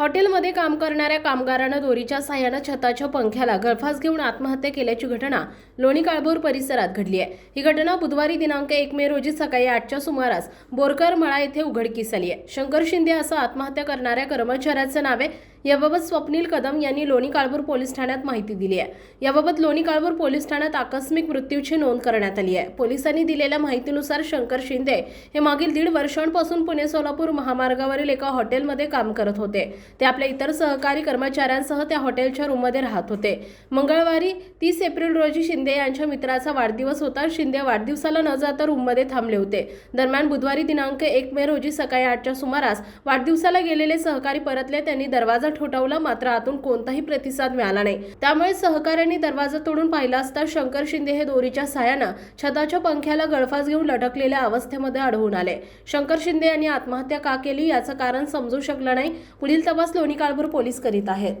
हॉटेलमध्ये काम करणाऱ्या कामगारानं दोरीच्या सहाय्यानं छताच्या पंख्याला गळफास घेऊन आत्महत्या केल्याची घटना लोणी काळभोर परिसरात घडली आहे. ही घटना बुधवारी दिनांक एक मे रोजी सकाळी आठच्या सुमारास बोरकर मळा येथे उघडकीस आली आहे. शंकर शिंदे असं आत्महत्या करणाऱ्या कर्मचाऱ्याचं नाव आहे. याबाबत स्वप्नील कदम यांनी लोणी काळभूर पोलीस ठाण्यात माहिती दिली आहे. याबाबत लोणी काळभूर पोलीस ठाण्यात आकस्मिक मृत्यूची नोंद करण्यात आली आहे. पोलिसांनी दिलेल्या माहितीनुसार शंकर शिंदे हे मागील दीड वर्षांपासून पुणे सोलापूर महामार्गावरील एका हॉटेलमध्ये काम करत होते. ते आपल्या इतर सहकारी कर्मचाऱ्यांसह त्या हॉटेलच्या रूममध्ये राहत होते. मंगळवारी तीस एप्रिल रोजी शिंदे यांच्या मित्राचा वाढदिवस होता. शिंदे वाढदिवसाला न जाता रूममध्ये थांबले होते. दरम्यान बुधवारी दिनांक एक मे रोजी सकाळी आठच्या सुमारास वाढदिवसाला गेलेले सहकारी परतले. त्यांनी दरवाजा ठोठावला मात्र आतून कोणताही प्रतिसाद मिळाला नाही. त्यामुळे सहकाऱ्यांनी दरवाजा तोडून पाहिला असता शंकर शिंदे हे दोरीच्या साह्यानं छताच्या पंख्याला गळफास घेऊन लटकलेल्या अवस्थेमध्ये आढळून आले. शंकर शिंदे यांनी आत्महत्या का केली याचं कारण समजू शकलं नाही. पुढील तपास लोणी काळभोर पोलीस करीत आहेत.